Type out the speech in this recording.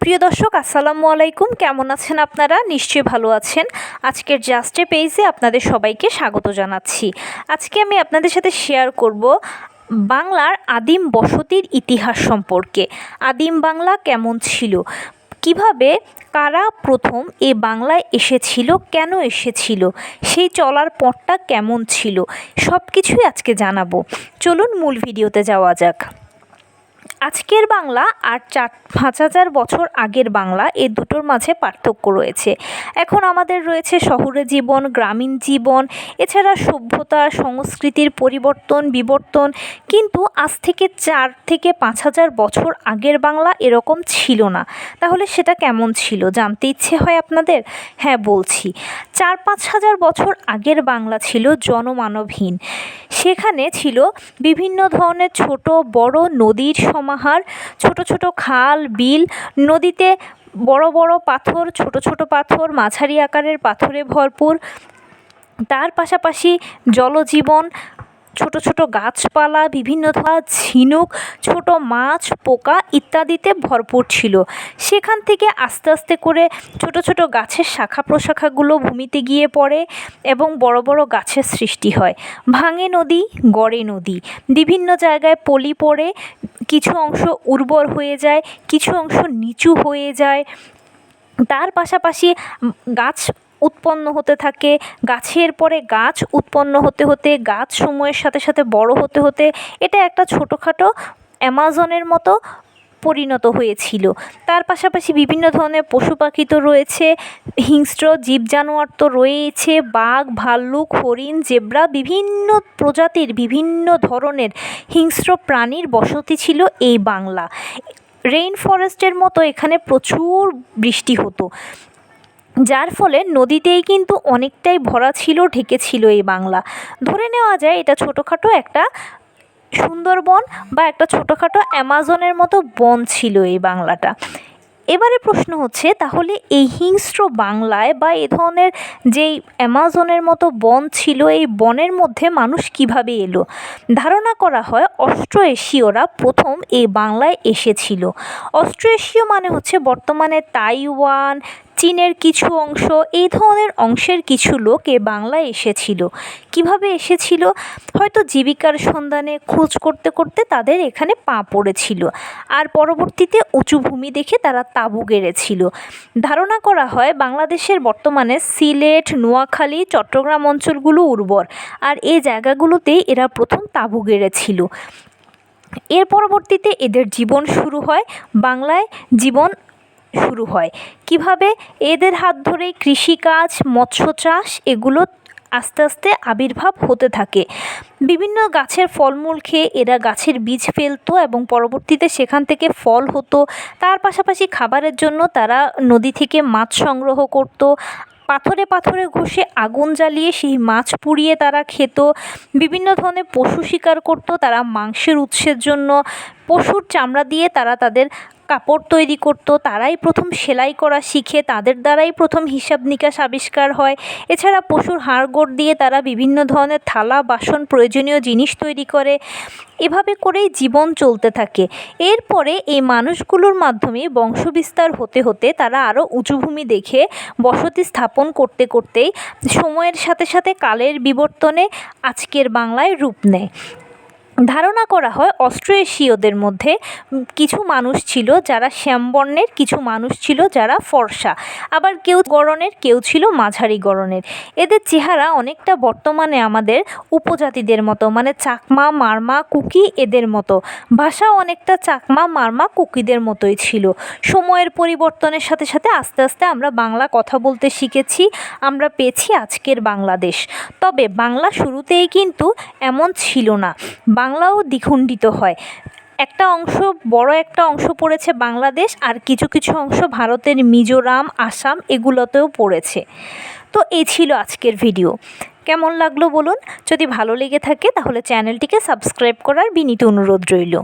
সুপ্রিয় দর্শক, আসসালামু আলাইকুম। কেমন আছেন আপনারা? নিশ্চয়ই ভালো আছেন। আজকের জাস্টে পেজে আপনাদের সবাইকে স্বাগত জানাচ্ছি। আজকে আমি আপনাদের সাথে শেয়ার করব বাংলার আদিম বসতির ইতিহাস সম্পর্কে। আদিম বাংলা কেমন ছিল? কীভাবে কারা প্রথম এ বাংলায় এসেছিল? কেন এসেছিল? সেই চলার পথটা কেমন ছিল? সব কিছুই আজকে জানাব। চলুন মূল ভিডিওতে যাওয়া যাক। আজকের বাংলা আর চার, পাঁচ হাজার বছর আগের বাংলা এ দুটোর মাঝে পার্থক্য রয়েছে। এখন আমাদের রয়েছে শহুরে জীবন, গ্রামীণ জীবন, এছাড়া সভ্যতা, সংস্কৃতির পরিবর্তন, বিবর্তন। কিন্তু আজ থেকে চার থেকে পাঁচ হাজার বছর আগের বাংলা এরকম ছিল না। তাহলে সেটা কেমন ছিল? জানতে ইচ্ছে হয় আপনাদের? হ্যাঁ বলছি। চার, পাঁচ হাজার বছর আগের বাংলা ছিল জনমানবহীন। সেখানে ছিল বিভিন্ন ধরনের ছোট, বড় নদীর সমাহার, ছোট ছোট খাল, বিল, নদীতে বড় বড় পাথর, ছোট ছোট পাথর, মাঝারি আকারের পাথরে ভরপুর। তার পাশাপাশি জলজীবন ছোট ছোট গাছপালা, বিভিন্ন ধরনের ঝিনুক, ছোট মাছ, পোকা ইত্যাদিতে ভরপুর ছিল। সেখান থেকে আস্তে আস্তে করে ছোট ছোট গাছের শাখা প্রশাখাগুলো ভূমিতে গিয়ে পড়ে এবং বড় বড় গাছের সৃষ্টি হয়। ভাঙে নদী, গড়ে নদী। বিভিন্ন জায়গায় পলি পড়ে, কিছু অংশ উর্বর হয়ে যায়, কিছু অংশ নিচু হয়ে যায়। তার পাশাপাশি গাছ উৎপন্ন হতে থাকে। গাছের পরে গাছ উৎপন্ন হতে হতে, গাছ সময়ের সাথে সাথে বড় হতে হতে এটা একটা ছোটোখাটো অ্যামাজনের মতো পরিণত হয়েছিল। তার পাশাপাশি বিভিন্ন ধরনের পশু পাখি তো রয়েছে, হিংস্র জীব জানোয়ার তো রয়েছে বাঘ, ভাল্লুক, হরিণ, জেব্রা, বিভিন্ন প্রজাতির, বিভিন্ন ধরনের হিংস্র প্রাণীর বসতি ছিল এই বাংলা। রেইন ফরেস্টের মতো এখানে প্রচুর বৃষ্টি হতো। যার ফলে নদীতেই কিন্তু অনেকটাই ভরা ছিল, ঢেকেছিল এই বাংলা। ধরে নেওয়া যায় এটা ছোটোখাটো একটা সুন্দরবন বা একটা ছোটোখাটো অ্যামাজনের মতো বন ছিল এই বাংলাটা। এবারে প্রশ্ন হচ্ছে, তাহলে এই হিংস্র বাংলায় বা এ ধরনের যেই অ্যামাজনের মতো বন ছিল, এই বনের মধ্যে মানুষ কীভাবে এলো? ধারণা করা হয় অস্ট্রো এশীয়রা প্রথম এই বাংলায় এসেছিল। অস্ট্রো এশীয় মানে হচ্ছে বর্তমানে তাইওয়ান চীনের কিছু অংশ, এই ধরনের অংশের কিছু লোক এ বাংলায় এসেছিল। কীভাবে এসেছিল? হয়তো জীবিকার সন্ধানে খোঁজ করতে করতে তাদের এখানে পা পড়েছিল। আর পরবর্তীতে উঁচু ভূমি দেখে তারা তাঁবু গেড়েছিল। ধারণা করা হয় বাংলাদেশের বর্তমানে সিলেট, নোয়াখালী, চট্টগ্রাম অঞ্চলগুলো উর্বর, আর এই জায়গাগুলোতেই এরা প্রথম তাঁবু গেড়েছিল। এর পরবর্তীতে এদের জীবন শুরু হয় বাংলায় জীবন শুরু হয়। কীভাবে এদের হাত ধরেই কৃষিকাজ, মৎস্য চাষ, এগুলো আস্তে আস্তে আবির্ভাব হতে থাকে। বিভিন্ন গাছের ফলমূল খেয়ে এরা গাছের বীজ ফেলতো এবং পরবর্তীতে সেখান থেকে ফল হতো। তার পাশাপাশি খাবারের জন্য তারা নদী থেকে মাছ সংগ্রহ করতো। পাথরে পাথরে ঘষে আগুন জ্বালিয়ে সেই মাছ পুড়িয়ে তারা খেত। বিভিন্ন ধরনের পশু শিকার করতো তারা মাংসের উৎসের জন্য। পশুর চামড়া দিয়ে তারা তাদের কাপড় তৈরি করতো, তারাই প্রথম সেলাই করা শিখে, তাদের দ্বারাই প্রথম হিসাব নিকাশ আবিষ্কার হয়। এছাড়া পশুর হাড়গোড় দিয়ে তারা বিভিন্ন ধরনের থালা, বাসন, প্রয়োজনীয় জিনিস তৈরি করে। এভাবে করেই জীবন চলতে থাকে। এরপরে এই মানুষগুলোর মাধ্যমে বংশবিস্তার হতে হতে তারা আরও উঁচু ভূমি দেখে বসতি স্থাপন করতে করতেই সময়ের সাথে সাথে কালের বিবর্তনে আজকের বাংলায় রূপ নেয়। ধারণা করা হয় অস্ট্রো এশীয়দের মধ্যে কিছু মানুষ ছিল যারা শ্যামবর্ণের, কিছু মানুষ ছিল যারা ফর্সা। আবার কেউ গড়নের, কেউ ছিল মাঝারি গড়নের। এদের চেহারা অনেকটা বর্তমানে আমাদের উপজাতিদের মতো মানে চাকমা, মারমা, কুকি এদের মতো। ভাষা অনেকটা চাকমা, মারমা, কুকিদের মতোই ছিল। সময়ের পরিবর্তনের সাথে সাথে আস্তে আস্তে আমরা বাংলা কথা বলতে শিখেছি, আমরা পেয়েছি আজকের বাংলাদেশ। তবে বাংলা শুরুতেই কিন্তু এমন ছিল না। বাংলাও দ্বিখণ্ডিত হয়। একটা অংশ, বড় একটা অংশ পড়েছে বাংলাদেশ আর কিছু কিছু অংশ ভারতের মিজোরাম, আসাম এগুলোতেও পড়েছে। তো এই ছিল আজকের ভিডিও। কেমন লাগল বলুন? যদি ভালো লেগে থাকে তাহলে চ্যানেলটিকে সাবস্ক্রাইব করার বিনীত অনুরোধ রইল।